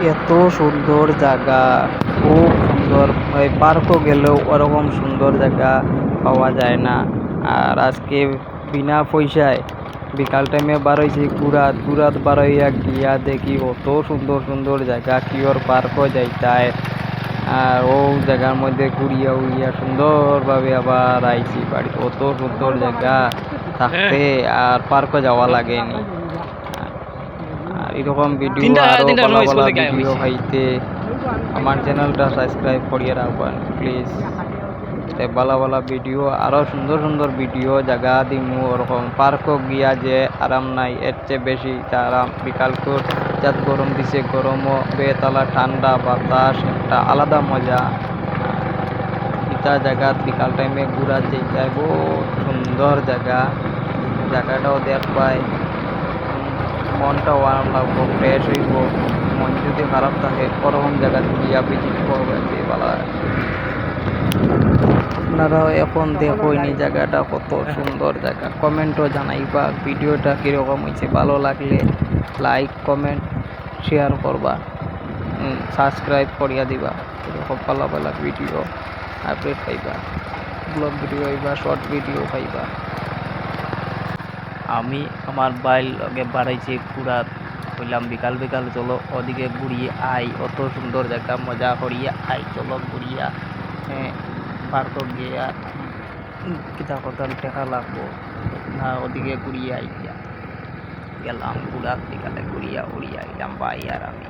এত সুন্দর জায়গা। খুব সুন্দর। ওই পার্কও গেলেও ওরকম সুন্দর জায়গা পাওয়া যায় না। আর আজকে বিনা পয়সায় বিকাল টাইমে বার বারোইছি ঘুরাত ঘুরাত বারোইয়া গিয়া দেখি অত সুন্দর সুন্দর জায়গা। কিওর পার্কও যাইতায়। আর ও জায়গার মধ্যে ঘুরিয়া উড়িয়া সুন্দরভাবে আবার আইছি বাড়ি। অত সুন্দর জায়গা থাকতে আর পার্কও যাওয়া লাগেনি। এরকম ভিডিও ভিডিও। আমার চ্যানেলটা সাবস্ক্রাইব করিয়ে রাখবেন প্লিজ ভালো ভালো ভিডিও আরও সুন্দর সুন্দর ভিডিও জায়গা দিমু ওরকম পার্কও গিয়া যে আরাম নাই এর চেয়ে বেশি তা আরাম। বিকাল যাত গরম দিছে গরমও বেতালা ঠান্ডা বাতাস একটা আলাদা মজা। ইটা জায়গা বিকাল টাইমে ঘুরা যেতে বহুত সুন্দর জায়গা জায়গাটাও দেখবাই। মনটাও আরাম লাগবো ফ্রেশ হইব, মন যদি খারাপ থাকে ওরকম জায়গা গিয়া ভিজিট করবে, যে হয়। আপনারাও এখন দেখোইনি জায়গাটা কত সুন্দর জায়গা। কমেন্টও জানাইবা, ভিডিওটা কীরকম হয়েছে ভালো লাগলে লাইক কমেন্ট শেয়ার করবা সাবস্ক্রাইব করিয়া দিবা, এরকম ভালো ভালো ভিডিও আপডেট পাইবা। ব্লগ ভিডিও পাইবা শর্ট ভিডিও পাইবা। আমি আমার বাইল লগে বাড়াইছি ঘুরা কইলাম, বিকাল বিকাল চলো ওদিকে ঘুরিয়ে আই, অত সুন্দর জায়গা, মজা করিয়া আই, চলো ঘুরিয়া হ্যাঁ পার্ক গিয়া কিতা কথা দেখা লাগবো। না, ওদিকে ঘুরিয়ে আইয়া গেলাম ঘুরাত বিকালে ঘুরিয়া উড়িয়া গেলাম বাই আর আমি।